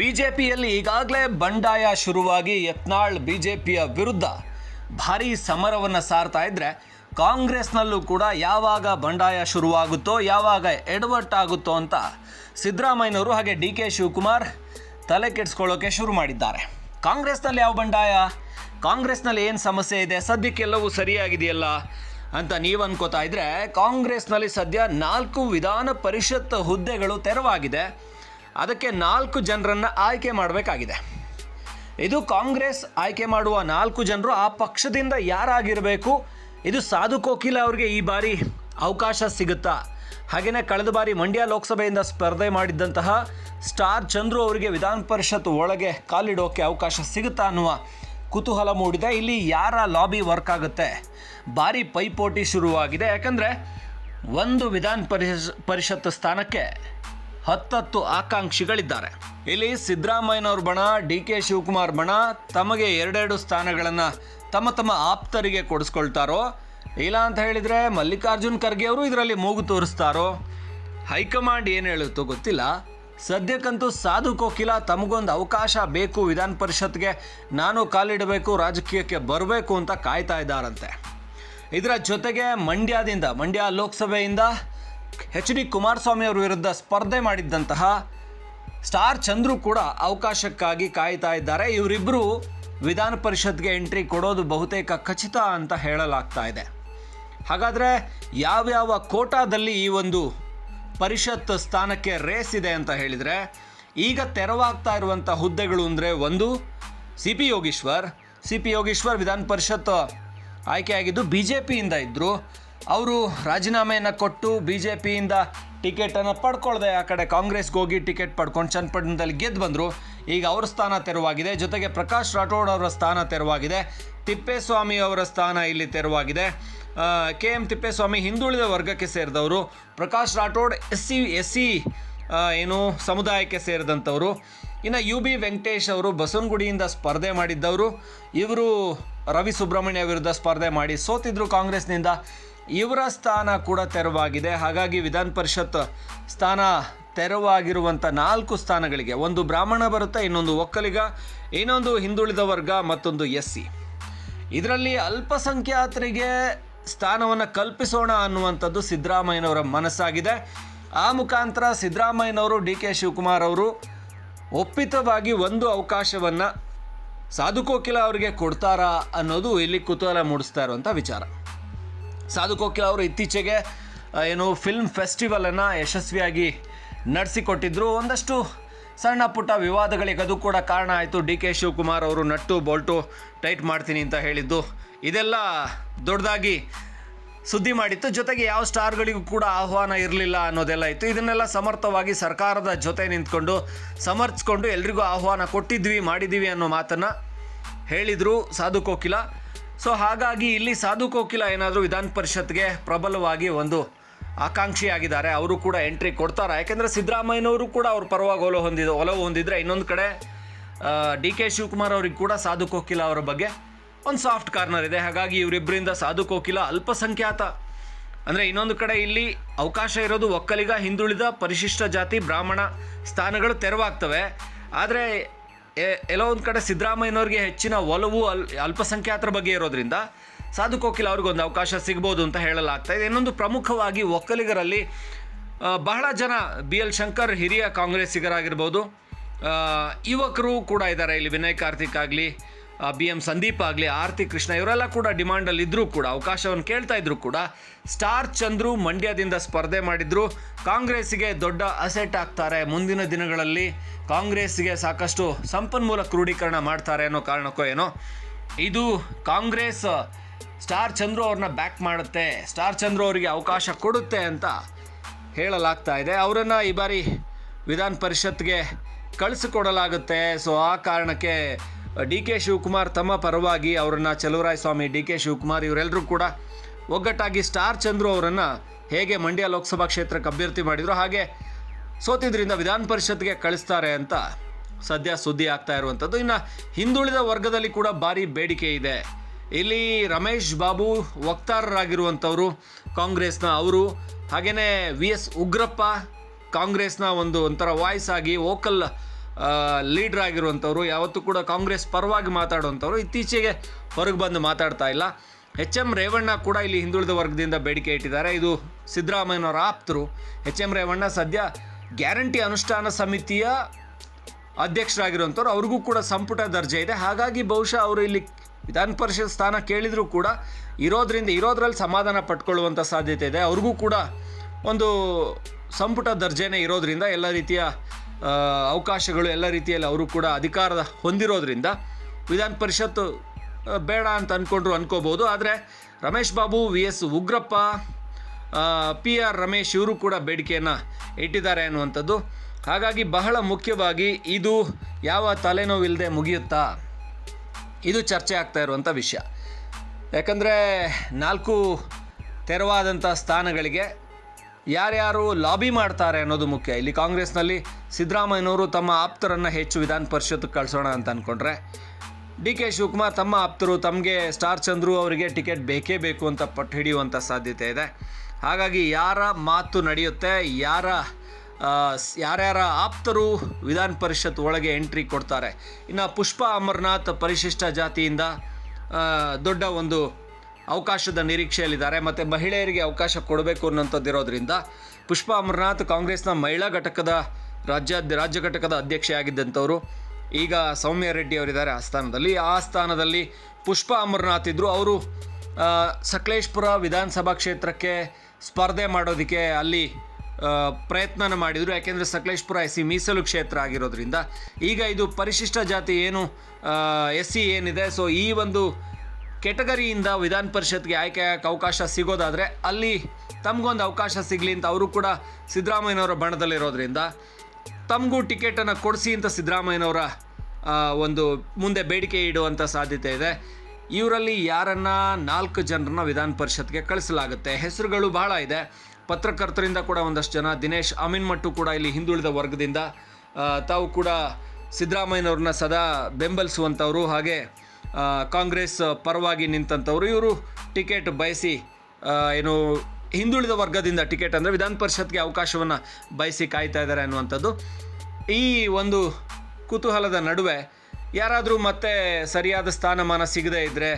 ಬಿಜೆಪಿಯಲ್ಲಿ ಈಗಾಗಲೇ ಬಂಡಾಯ ಶುರುವಾಗಿ ಯತ್ನಾಳ್ ಬಿಜೆಪಿಯ ವಿರುದ್ಧ ಭಾರೀ ಸಮರವನ್ನು ಸಾರ್ತಾ ಇದ್ರೆ ಕಾಂಗ್ರೆಸ್ನಲ್ಲೂ ಕೂಡ ಯಾವಾಗ ಬಂಡಾಯ ಶುರುವಾಗುತ್ತೋ, ಯಾವಾಗ ಎಡವಟ್ಟಾಗುತ್ತೋ ಅಂತ ಸಿದ್ದರಾಮಯ್ಯನವರು ಹಾಗೆ ಡಿ ಕೆ ಶಿವಕುಮಾರ್ ತಲೆ ಕೆಡಿಸ್ಕೊಳ್ಳೋಕೆ ಶುರು ಮಾಡಿದ್ದಾರೆ. ಕಾಂಗ್ರೆಸ್ನಲ್ಲಿ ಯಾವ ಬಂಡಾಯ? ಕಾಂಗ್ರೆಸ್ನಲ್ಲಿ ಏನು ಸಮಸ್ಯೆ ಇದೆ? ಸದ್ಯಕ್ಕೆಲ್ಲವೂ ಸರಿಯಾಗಿದೆಯಲ್ಲ ಅಂತ ನೀವು ಅನ್ಕೋತಾ ಇದ್ರೆ ಕಾಂಗ್ರೆಸ್ನಲ್ಲಿ ಸದ್ಯ ನಾಲ್ಕು ವಿಧಾನ ಪರಿಷತ್ ಹುದ್ದೆಗಳು ತೆರವಾಗಿದೆ. ಅದಕ್ಕೆ ನಾಲ್ಕು ಜನರನ್ನು ಆಯ್ಕೆ ಮಾಡಬೇಕಾಗಿದೆ. ಇದು ಕಾಂಗ್ರೆಸ್ ಆಯ್ಕೆ ಮಾಡುವ ನಾಲ್ಕು ಜನರು ಆ ಪಕ್ಷದಿಂದ ಯಾರಾಗಿರಬೇಕು? ಇದು ಸಾಧು ಕೋಕಿಲ ಅವರಿಗೆ ಈ ಬಾರಿ ಅವಕಾಶ ಸಿಗುತ್ತಾ? ಹಾಗೆಯೇ ಕಳೆದ ಬಾರಿ ಮಂಡ್ಯ ಲೋಕಸಭೆಯಿಂದ ಸ್ಪರ್ಧೆ ಮಾಡಿದ್ದಂತಹ ಸ್ಟಾರ್ ಚಂದ್ರು ಅವರಿಗೆ ವಿಧಾನ ಪರಿಷತ್ ಒಳಗೆ ಕಾಲಿಡೋಕೆ ಅವಕಾಶ ಸಿಗುತ್ತಾ ಅನ್ನುವ ಕುತೂಹಲ ಮೂಡಿದೆ. ಇಲ್ಲಿ ಯಾರ ಲಾಬಿ ವರ್ಕ್ ಆಗುತ್ತೆ? ಭಾರಿ ಪೈಪೋಟಿ ಶುರುವಾಗಿದೆ. ಯಾಕಂದರೆ ಒಂದು ವಿಧಾನ ಪರಿಷ ಪರಿಷತ್ ಸ್ಥಾನಕ್ಕೆ ಹತ್ತತ್ತು ಆಕಾಂಕ್ಷಿಗಳಿದ್ದಾರೆ. ಇಲ್ಲಿ ಸಿದ್ದರಾಮಯ್ಯನವ್ರ ಬಣ, ಡಿ ಕೆ ಶಿವಕುಮಾರ್ ಬಣ, ತಮಗೆ ಎರಡೆರಡು ಸ್ಥಾನಗಳನ್ನು ತಮ್ಮ ತಮ್ಮ ಆಪ್ತರಿಗೆ ಕೊಡಿಸ್ಕೊಳ್ತಾರೋ? ಇಲ್ಲ ಅಂತ ಹೇಳಿದರೆ ಮಲ್ಲಿಕಾರ್ಜುನ್ ಖರ್ಗೆ ಅವರು ಇದರಲ್ಲಿ ಮೂಗು ತೋರಿಸ್ತಾರೋ? ಹೈಕಮಾಂಡ್ ಏನು ಹೇಳುತ್ತೋ ಗೊತ್ತಿಲ್ಲ. ಸದ್ಯಕ್ಕಂತೂ ಸಾಧು ಕೋಕಿಲ ತಮಗೊಂದು ಅವಕಾಶ ಬೇಕು ವಿಧಾನ ಪರಿಷತ್ಗೆ. ನಾನು ಕಾಲಿಡಬೇಕು, ರಾಜಕೀಯಕ್ಕೆ ಬರಬೇಕು ಅಂತ ಕಾಯ್ತಾ ಇದ್ದಾರಂತೆ. ಇದರ ಜೊತೆಗೆ ಮಂಡ್ಯದಿಂದ, ಮಂಡ್ಯ ಲೋಕಸಭೆಯಿಂದ ಎಚ್ ಡಿ ಕುಮಾರಸ್ವಾಮಿ ಅವರ ವಿರುದ್ಧ ಸ್ಪರ್ಧೆ ಮಾಡಿದ್ದಂತಹ ಸ್ಟಾರ್ ಚಂದ್ರು ಕೂಡ ಅವಕಾಶಕ್ಕಾಗಿ ಕಾಯ್ತಾ ಇದ್ದಾರೆ. ಇವರಿಬ್ಬರು ವಿಧಾನ ಪರಿಷತ್ಗೆ ಎಂಟ್ರಿ ಕೊಡೋದು ಬಹುತೇಕ ಖಚಿತ ಅಂತ ಹೇಳಲಾಗ್ತಾ ಇದೆ. ಹಾಗಾದರೆ ಯಾವ್ಯಾವ ಕೋಟಾದಲ್ಲಿ ಈ ಒಂದು ಪರಿಷತ್ ಸ್ಥಾನಕ್ಕೆ ರೇಸ್ ಇದೆ ಅಂತ ಹೇಳಿದರೆ, ಈಗ ತೆರವಾಗ್ತಾ ಇರುವಂಥ ಹುದ್ದೆಗಳು ಅಂದರೆ ಒಂದು C P Yogeshwar. C P Yogeshwar Vidhana Parishat ಆಯ್ಕೆಯಾಗಿದ್ದು ಬಿ ಜೆ ಪಿಯಿಂದ ಇದ್ದರು ಅವರು ರಾಜೀನಾಮೆಯನ್ನು ಕೊಟ್ಟು ಬಿ ಜೆ ಪಿಯಿಂದ ಟಿಕೆಟನ್ನು ಪಡ್ಕೊಳ್ದೆ. ಆ ಕಡೆ ಕಾಂಗ್ರೆಸ್ಗೆ ಹೋಗಿ ಟಿಕೆಟ್ ಪಡ್ಕೊಂಡು ಚನ್ನಪಟ್ಟಣದಲ್ಲಿ ಗೆದ್ದು ಬಂದರು. ಈಗ ಅವ್ರ ಸ್ಥಾನ ತೆರವಾಗಿದೆ. ಜೊತೆಗೆ ಪ್ರಕಾಶ್ ರಾಠೋಡ್ ಅವರ ಸ್ಥಾನ ತೆರವಾಗಿದೆ. ತಿಪ್ಪೇಸ್ವಾಮಿ ಅವರ ಸ್ಥಾನ ಇಲ್ಲಿ ತೆರವಾಗಿದೆ. ಕೆ ಎಂ ತಿಪ್ಪೇಸ್ವಾಮಿ ಹಿಂದುಳಿದ ವರ್ಗಕ್ಕೆ ಸೇರಿದವರು. Prakash Rathod S C S C ಏನು ಸಮುದಾಯಕ್ಕೆ ಸೇರಿದಂಥವರು. ಇನ್ನು ಯು ಬಿ ವೆಂಕಟೇಶ್ ಅವರು ಬಸವನಗುಡಿಯಿಂದ ಸ್ಪರ್ಧೆ ಮಾಡಿದ್ದವರು. ಇವರು ರವಿ ಸುಬ್ರಹ್ಮಣ್ಯ ವಿರುದ್ಧ ಸ್ಪರ್ಧೆ ಮಾಡಿ ಸೋತಿದ್ರು ಕಾಂಗ್ರೆಸ್ನಿಂದ. ಇವರ ಸ್ಥಾನ ಕೂಡ ತೆರವಾಗಿದೆ. ಹಾಗಾಗಿ ವಿಧಾನ ಪರಿಷತ್ ಸ್ಥಾನ ತೆರವಾಗಿರುವಂಥ ನಾಲ್ಕು ಸ್ಥಾನಗಳಿಗೆ ಒಂದು ಬ್ರಾಹ್ಮಣ ಬರುತ್ತೆ, ಇನ್ನೊಂದು ಒಕ್ಕಲಿಗ, ಇನ್ನೊಂದು ಹಿಂದುಳಿದ ವರ್ಗ, ಮತ್ತೊಂದು ಎಸ್ ಸಿ ಇದರಲ್ಲಿ ಅಲ್ಪಸಂಖ್ಯಾತರಿಗೆ ಸ್ಥಾನವನ್ನು ಕಲ್ಪಿಸೋಣ ಅನ್ನುವಂಥದ್ದು ಸಿದ್ದರಾಮಯ್ಯನವರ ಮನಸ್ಸಾಗಿದೆ. ಆ ಮುಖಾಂತರ ಸಿದ್ದರಾಮಯ್ಯನವರು ಡಿ ಕೆ ಶಿವಕುಮಾರ್ ಅವರು ಒಪ್ಪಿತವಾಗಿ ಒಂದು ಅವಕಾಶವನ್ನು ಸಾಧುಕೋಕಿಲ ಅವರಿಗೆ ಕೊಡ್ತಾರಾ ಅನ್ನೋದು ಇಲ್ಲಿ ಕುತೂಹಲ ಮೂಡಿಸ್ತಾ ಇರುವಂಥ ವಿಚಾರ. ಸಾಧು ಕೋಕಿಲ ಅವರು ಇತ್ತೀಚೆಗೆ ಏನು ಫಿಲ್ಮ್ ಫೆಸ್ಟಿವಲನ್ನು ಯಶಸ್ವಿಯಾಗಿ ನಡೆಸಿಕೊಟ್ಟಿದ್ರು. ಒಂದಷ್ಟು ಸಣ್ಣ ಪುಟ್ಟ ವಿವಾದಗಳಿಗೆ ಅದು ಕೂಡ ಕಾರಣ ಆಯಿತು. ಡಿ ಕೆ ಶಿವಕುಮಾರ್ ಅವರು ನಟ್ಟು ಬೋಲ್ಟು ಟೈಟ್ ಮಾಡ್ತೀನಿ ಅಂತ ಹೇಳಿದ್ದು. ಇದೆಲ್ಲ ದೊಡ್ಡದಾಗಿ ಸುದ್ದಿ ಮಾಡಿತ್ತು. ಜೊತೆಗೆ ಯಾವ ಸ್ಟಾರ್ಗಳಿಗೂ ಕೂಡ ಆಹ್ವಾನ ಇರಲಿಲ್ಲ ಅನ್ನೋದೆಲ್ಲ ಇತ್ತು. ಇದನ್ನೆಲ್ಲ ಸಮರ್ಥವಾಗಿ ಸರ್ಕಾರದ ಜೊತೆ ನಿಂತ್ಕೊಂಡು ಸಮರ್ಥಿಸ್ಕೊಂಡು ಎಲ್ರಿಗೂ ಆಹ್ವಾನ ಕೊಟ್ಟಿದ್ವಿ ಮಾಡಿದ್ದೀವಿ ಅನ್ನೋ ಮಾತನ್ನು ಹೇಳಿದರು ಸಾಧು ಕೋಕಿಲ ಸೊ ಹಾಗಾಗಿ ಇಲ್ಲಿ ಸಾಧು ಕೋಕಿಲ ಏನಾದರೂ ವಿಧಾನ ಪರಿಷತ್ಗೆ ಪ್ರಬಲವಾಗಿ ಒಂದು ಆಕಾಂಕ್ಷಿಯಾಗಿದ್ದಾರೆ. ಅವರು ಕೂಡ ಎಂಟ್ರಿ ಕೊಡ್ತಾರೆ. ಯಾಕೆಂದರೆ ಸಿದ್ದರಾಮಯ್ಯನವರು ಕೂಡ ಅವ್ರ ಪರವಾಗಿ ಒಲವು ಹೊಂದಿದ, ಒಲವು ಹೊಂದಿದ್ರೆ ಇನ್ನೊಂದು ಕಡೆ ಡಿ ಕೆ ಶಿವಕುಮಾರ್ ಅವ್ರಿಗೆ ಕೂಡ ಸಾಧು ಕೋಕಿಲ ಅವರ ಬಗ್ಗೆ ಒಂದು ಸಾಫ್ಟ್ ಕಾರ್ನರ್ ಇದೆ. ಹಾಗಾಗಿ ಇವರಿಬ್ಬರಿಂದ ಸಾಧು ಕೋಕಿಲ ಅಲ್ಪಸಂಖ್ಯಾತ. ಅಂದರೆ ಇನ್ನೊಂದು ಕಡೆ ಇಲ್ಲಿ ಅವಕಾಶ ಇರೋದು ಒಕ್ಕಲಿಗ, ಹಿಂದುಳಿದ ಪರಿಶಿಷ್ಟ ಜಾತಿ, ಬ್ರಾಹ್ಮಣ ಸ್ಥಾನಗಳು ತೆರವಾಗ್ತವೆ. ಆದರೆ ಎಲ್ಲೋ ಒಂದು ಕಡೆ ಸಿದ್ದರಾಮಯ್ಯನವ್ರಿಗೆ ಹೆಚ್ಚಿನ ಒಲವು ಅಲ್, ಅಲ್ಪಸಂಖ್ಯಾತರ ಬಗ್ಗೆ ಇರೋದ್ರಿಂದ ಸಾಧು ಕೋಕಿಲ್ ಅವ್ರಿಗೊಂದು ಅವಕಾಶ ಸಿಗ್ಬೋದು ಅಂತ ಹೇಳಲಾಗ್ತಾ ಇದೆ. ಇನ್ನೊಂದು ಪ್ರಮುಖವಾಗಿ ಒಕ್ಕಲಿಗರಲ್ಲಿ ಬಹಳ ಜನ ಬಿ ಎಲ್ ಶಂಕರ್ ಹಿರಿಯ ಕಾಂಗ್ರೆಸ್ಸಿಗರಾಗಿರ್ಬೋದು. ಯುವಕರು ಕೂಡ ಇದ್ದಾರೆ. ಇಲ್ಲಿ ವಿನಯ್ ಕಾರ್ತಿಕ್ ಆಗಲಿ ಬಿ ಎಂ ಸಂದೀಪ್ ಆಗಲಿ, ಆರ್ತಿ ಕೃಷ್ಣ, ಇವರೆಲ್ಲ ಕೂಡ ಡಿಮಾಂಡಲ್ಲಿ ಇದ್ದರೂ ಕೂಡ, ಅವಕಾಶವನ್ನು ಕೇಳ್ತಾ ಇದ್ರು ಕೂಡ, ಸ್ಟಾರ್ ಚಂದ್ರು ಮಂಡ್ಯದಿಂದ ಸ್ಪರ್ಧೆ ಮಾಡಿದ್ರು. ಕಾಂಗ್ರೆಸ್ಸಿಗೆ ದೊಡ್ಡ ಅಸೆಟ್ ಆಗ್ತಾರೆ. ಮುಂದಿನ ದಿನಗಳಲ್ಲಿ ಕಾಂಗ್ರೆಸ್ಸಿಗೆ ಸಾಕಷ್ಟು ಸಂಪನ್ಮೂಲ ಕ್ರೋಢೀಕರಣ ಮಾಡ್ತಾರೆ ಅನ್ನೋ ಕಾರಣಕ್ಕೋ ಏನೋ. ಇದು ಕಾಂಗ್ರೆಸ್, ಸ್ಟಾರ್ ಚಂದ್ರು ಅವ್ರನ್ನ ಬ್ಯಾಕ್ ಮಾಡುತ್ತೆ. ಸ್ಟಾರ್ ಚಂದ್ರು ಅವರಿಗೆ ಅವಕಾಶ ಕೊಡುತ್ತೆ ಅಂತ ಹೇಳಲಾಗ್ತಾ ಇದೆ. ಅವರನ್ನು ಈ ಬಾರಿ ವಿಧಾನ ಪರಿಷತ್ಗೆ ಕಳಿಸಿಕೊಡಲಾಗುತ್ತೆ. ಸೊ ಆ ಕಾರಣಕ್ಕೆ ಡಿ ಕೆ ಶಿವಕುಮಾರ್ ತಮ್ಮ ಪರವಾಗಿ ಅವರನ್ನು ಚಲುವರಾಯ ಸ್ವಾಮಿ ಡಿ ಕೆ ಶಿವಕುಮಾರ್ ಇವರೆಲ್ಲರೂ ಕೂಡ ಒಗ್ಗಟ್ಟಾಗಿ ಸ್ಟಾರ್ ಚಂದ್ರು ಅವರನ್ನು ಹೇಗೆ ಮಂಡ್ಯ ಲೋಕಸಭಾ ಕ್ಷೇತ್ರಕ್ಕೆ ಅಭ್ಯರ್ಥಿ ಮಾಡಿದ್ರು ಹಾಗೆ ಸೋತಿದ್ರಿಂದ ವಿಧಾನ ಪರಿಷತ್ಗೆ ಕಳಿಸ್ತಾರೆ ಅಂತ ಸದ್ಯ ಸುದ್ದಿ ಆಗ್ತಾ ಇರುವಂಥದ್ದು. ಇನ್ನು ಹಿಂದುಳಿದ ವರ್ಗದಲ್ಲಿ ಕೂಡ ಭಾರಿ ಬೇಡಿಕೆ ಇದೆ. ಇಲ್ಲಿ ರಮೇಶ್ ಬಾಬು ವಕ್ತಾರರಾಗಿರುವಂಥವರು ಕಾಂಗ್ರೆಸ್ನ ಅವರು ಹಾಗೆಯೇ ವಿ ಎಸ್ ಉಗ್ರಪ್ಪ ಕಾಂಗ್ರೆಸ್ನ ಒಂದು ಒಂಥರ ವಾಯ್ಸ್ ಆಗಿ ವೋಕಲ್ ಲೀಡ್ರ್ ಆಗಿರುವಂಥವ್ರು, ಯಾವತ್ತೂ ಕೂಡ ಕಾಂಗ್ರೆಸ್ ಪರವಾಗಿ ಮಾತಾಡುವಂಥವ್ರು ಇತ್ತೀಚೆಗೆ ಹೊರಗೆ ಬಂದು ಮಾತಾಡ್ತಾ ಇಲ್ಲ. ಎಚ್ ಎಂ ರೇವಣ್ಣ ಕೂಡ ಇಲ್ಲಿ ಹಿಂದುಳಿದ ವರ್ಗದಿಂದ ಬೇಡಿಕೆ ಇಟ್ಟಿದ್ದಾರೆ. ಇದು ಸಿದ್ದರಾಮಯ್ಯನವರ ಆಪ್ತರು. ಎಚ್ ಎಂ ರೇವಣ್ಣ ಸದ್ಯ ಗ್ಯಾರಂಟಿ ಅನುಷ್ಠಾನ ಸಮಿತಿಯ ಅಧ್ಯಕ್ಷರಾಗಿರುವಂಥವ್ರು. ಅವ್ರಿಗೂ ಕೂಡ ಸಂಪುಟ ದರ್ಜೆ ಇದೆ. ಹಾಗಾಗಿ ಬಹುಶಃ ಅವರು ಇಲ್ಲಿ ವಿಧಾನ ಪರಿಷತ್ ಸ್ಥಾನ ಕೇಳಿದರೂ ಕೂಡ ಇರೋದ್ರಿಂದ, ಇರೋದ್ರಲ್ಲಿ ಸಮಾಧಾನ ಪಟ್ಕೊಳ್ಳುವಂಥ ಸಾಧ್ಯತೆ ಇದೆ. ಅವ್ರಿಗೂ ಕೂಡ ಒಂದು ಸಂಪುಟ ದರ್ಜೆನೇ ಇರೋದ್ರಿಂದ ಎಲ್ಲ ರೀತಿಯ ಅವಕಾಶಗಳು ಎಲ್ಲ ರೀತಿಯಲ್ಲಿ ಅವರು ಕೂಡ ಅಧಿಕಾರದ ಹೊಂದಿರೋದ್ರಿಂದ ವಿಧಾನ ಪರಿಷತ್ತು ಬೇಡ ಅಂತ ಅಂದ್ಕೊಂಡ್ರು ಅನ್ಕೋಬೋದು. ಆದರೆ Ramesh Babu V S Ugrappa P R Ramesh ಇವರು ಕೂಡ ಬೇಡಿಕೆಯನ್ನು ಇಟ್ಟಿದ್ದಾರೆ ಅನ್ನುವಂಥದ್ದು. ಹಾಗಾಗಿ ಬಹಳ ಮುಖ್ಯವಾಗಿ ಇದು ಯಾವ ತಲೆನೋವಿಲ್ಲದೆ ಮುಗಿಯುತ್ತಾ? ಇದು ಚರ್ಚೆ ಆಗ್ತಾ ಇರುವಂಥ ವಿಷಯ. ಯಾಕಂದರೆ ನಾಲ್ಕು ತೆರವಾದಂಥ ಸ್ಥಾನಗಳಿಗೆ ಯಾರ್ಯಾರು ಲಾಬಿ ಮಾಡ್ತಾರೆ ಅನ್ನೋದು ಮುಖ್ಯ. ಇಲ್ಲಿ ಕಾಂಗ್ರೆಸ್ನಲ್ಲಿ ಸಿದ್ದರಾಮಯ್ಯನವರು ತಮ್ಮ ಆಪ್ತರನ್ನು ಹೆಚ್ಚು ವಿಧಾನ ಪರಿಷತ್ ಕಳಿಸೋಣ ಅಂತ ಅಂದ್ಕೊಂಡ್ರೆ ಡಿ ಕೆ ಶಿವಕುಮಾರ್ ತಮ್ಮ ಆಪ್ತರು ತಮಗೆ ಸ್ಟಾರ್ ಚಂದ್ರು ಅವರಿಗೆ ಟಿಕೆಟ್ ಬೇಕೇ ಬೇಕು ಅಂತ ಪಟ್ಟು ಹಿಡಿಯುವಂಥ ಸಾಧ್ಯತೆ ಇದೆ. ಹಾಗಾಗಿ ಯಾರ ಮಾತು ನಡೆಯುತ್ತೆ, ಯಾರ ಯಾರ್ಯಾರ ಆಪ್ತರು ವಿಧಾನ ಪರಿಷತ್ ಒಳಗೆ ಎಂಟ್ರಿ ಕೊಡ್ತಾರೆ. ಇನ್ನು ಪುಷ್ಪ ಅಮರನಾಥ್ ಪರಿಶಿಷ್ಟ ಜಾತಿಯಿಂದ ದೊಡ್ಡ ಒಂದು ಅವಕಾಶದ ನಿರೀಕ್ಷೆಯಲ್ಲಿದ್ದಾರೆ. ಮತ್ತು ಮಹಿಳೆಯರಿಗೆ ಅವಕಾಶ ಕೊಡಬೇಕು ಅನ್ನೋಂಥದ್ದಿರೋದ್ರಿಂದ ಪುಷ್ಪ ಅಮರನಾಥ್ ಕಾಂಗ್ರೆಸ್ನ ಮಹಿಳಾ ಘಟಕದ ರಾಜ್ಯ ರಾಜ್ಯ ಘಟಕದ ಅಧ್ಯಕ್ಷೆಯಾಗಿದ್ದಂಥವರು. ಈಗ ಸೌಮ್ಯ ರೆಡ್ಡಿ ಅವರಿದ್ದಾರೆ ಆ ಸ್ಥಾನದಲ್ಲಿ. ಆ ಸ್ಥಾನದಲ್ಲಿ ಪುಷ್ಪ ಅಮರನಾಥ್ ಇದ್ದರು ಅವರು ಸಕಲೇಶ್ಪುರ ವಿಧಾನಸಭಾ ಕ್ಷೇತ್ರಕ್ಕೆ ಸ್ಪರ್ಧೆ ಮಾಡೋದಕ್ಕೆ ಅಲ್ಲಿ ಪ್ರಯತ್ನ ಮಾಡಿದರು. ಯಾಕೆಂದರೆ ಸಕಲೇಶ್ಪುರ ಎಸ್ ಸಿ ಮೀಸಲು ಕ್ಷೇತ್ರ ಆಗಿರೋದ್ರಿಂದ. ಈಗ ಇದು ಪರಿಶಿಷ್ಟ ಜಾತಿ ಏನು ಎಸ್ ಸಿ ಏನಿದೆ. ಸೊ ಈ ಒಂದು ಕೆಟಗರಿಯಿಂದ ವಿಧಾನ ಪರಿಷತ್ಗೆ ಆಯ್ಕೆ ಆಗಕ್ಕೆ ಅವಕಾಶ ಸಿಗೋದಾದರೆ ಅಲ್ಲಿ ತಮಗೊಂದು ಅವಕಾಶ ಸಿಗಲಿ ಅಂತ ಅವರು ಕೂಡ ಸಿದ್ದರಾಮಯ್ಯನವರ ಬಣದಲ್ಲಿರೋದ್ರಿಂದ. ತಮಗೂ ಟಿಕೆಟನ್ನು ಕೊಡಿಸಿ ಅಂತ ಸಿದ್ದರಾಮಯ್ಯನವರ ಒಂದು ಮುಂದೆ ಬೇಡಿಕೆ ಇಡುವಂಥ ಸಾಧ್ಯತೆ ಇದೆ. ಇವರಲ್ಲಿ ಯಾರನ್ನ ನಾಲ್ಕು ಜನರನ್ನ ವಿಧಾನ ಪರಿಷತ್ಗೆ ಕಳಿಸಲಾಗುತ್ತೆ. ಹೆಸರುಗಳು ಬಹಳ ಇದೆ. ಪತ್ರಕರ್ತರಿಂದ ಕೂಡ ಒಂದಷ್ಟು ಜನ, ದಿನೇಶ್ ಅಮೀನ್ಮಟ್ಟು ಕೂಡ ಇಲ್ಲಿ ಹಿಂದುಳಿದ ವರ್ಗದಿಂದ ತಾವು ಕೂಡ ಸಿದ್ದರಾಮಯ್ಯನವ್ರನ್ನ ಸದಾ ಬೆಂಬಲಿಸುವಂಥವರು ಹಾಗೆ ಕಾಂಗ್ರೆಸ್ ಪರವಾಗಿ ನಿಂತಂಥವ್ರು ಇವರು ಟಿಕೆಟ್ ಬಯಸಿ ಏನು ಹಿಂದುಳಿದ ವರ್ಗದಿಂದ ಟಿಕೆಟ್ ಅಂದರೆ ವಿಧಾನ ಪರಿಷತ್ಗೆ ಅವಕಾಶವನ್ನು ಬಯಸಿ ಕಾಯ್ತಾ ಇದ್ದಾರೆ ಅನ್ನುವಂಥದ್ದು. ಈ ಒಂದು ಕುತೂಹಲದ ನಡುವೆ ಯಾರಾದರೂ ಮತ್ತೆ ಸರಿಯಾದ ಸ್ಥಾನಮಾನ ಸಿಗದೇ ಇದ್ದರೆ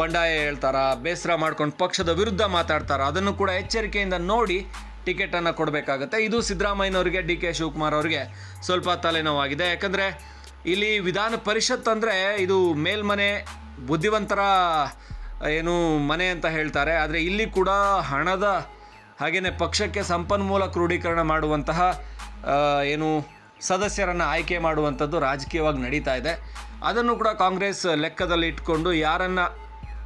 ಬಂಡಾಯ ಹೇಳ್ತಾರ, ಬೇಸರ ಮಾಡ್ಕೊಂಡು ಪಕ್ಷದ ವಿರುದ್ಧ ಮಾತಾಡ್ತಾರ, ಅದನ್ನು ಕೂಡ ಎಚ್ಚರಿಕೆಯಿಂದ ನೋಡಿ ಟಿಕೆಟನ್ನು ಕೊಡಬೇಕಾಗತ್ತೆ. ಇದು ಸಿದ್ದರಾಮಯ್ಯನವರಿಗೆ, ಡಿ ಕೆ ಶಿವಕುಮಾರ್ ಅವರಿಗೆ ಸ್ವಲ್ಪ ತಲೆನೋವಾಗಿದೆ. ಯಾಕಂದರೆ ಇಲ್ಲಿ ವಿಧಾನ ಪರಿಷತ್ ಅಂದರೆ ಇದು ಮೇಲ್ಮನೆ ಬುದ್ಧಿವಂತರ ಏನು ಮನೆ ಅಂತ ಹೇಳ್ತಾರೆ. ಆದರೆ ಇಲ್ಲಿ ಕೂಡ ಹಣದ ಹಾಗೆಯೇ ಪಕ್ಷಕ್ಕೆ ಸಂಪನ್ಮೂಲ ಕ್ರೋಢೀಕರಣ ಮಾಡುವಂತಹ ಏನು ಸದಸ್ಯರನ್ನು ಆಯ್ಕೆ ಮಾಡುವಂಥದ್ದು ರಾಜಕೀಯವಾಗಿ ನಡೀತಾ ಇದೆ. ಅದನ್ನು ಕೂಡ ಕಾಂಗ್ರೆಸ್ ಲೆಕ್ಕದಲ್ಲಿ ಇಟ್ಕೊಂಡು ಯಾರನ್ನು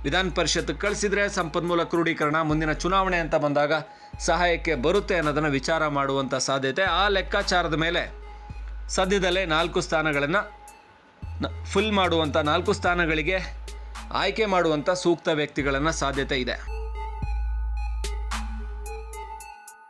ವಿಧಾನ ಪರಿಷತ್ ಕಳಿಸಿದರೆ ಸಂಪನ್ಮೂಲ ಕ್ರೋಢೀಕರಣ ಮುಂದಿನ ಚುನಾವಣೆ ಅಂತ ಬಂದಾಗ ಸಹಾಯಕ್ಕೆ ಬರುತ್ತೆ ಅನ್ನೋದನ್ನು ವಿಚಾರ ಮಾಡುವಂಥ ಸಾಧ್ಯತೆ. ಆ ಲೆಕ್ಕಾಚಾರದ ಮೇಲೆ ಸದ್ಯದಲ್ಲೇ ನಾಲ್ಕು ಸ್ಥಾನಗಳನ್ನು ಫುಲ್ ಮಾಡುವಂಥ ನಾಲ್ಕು ಸ್ಥಾನಗಳಿಗೆ ಆಯ್ಕೆ ಮಾಡುವಂಥ ಸೂಕ್ತ ವ್ಯಕ್ತಿಗಳನ್ನು ಸಾಧ್ಯತೆ ಇದೆ.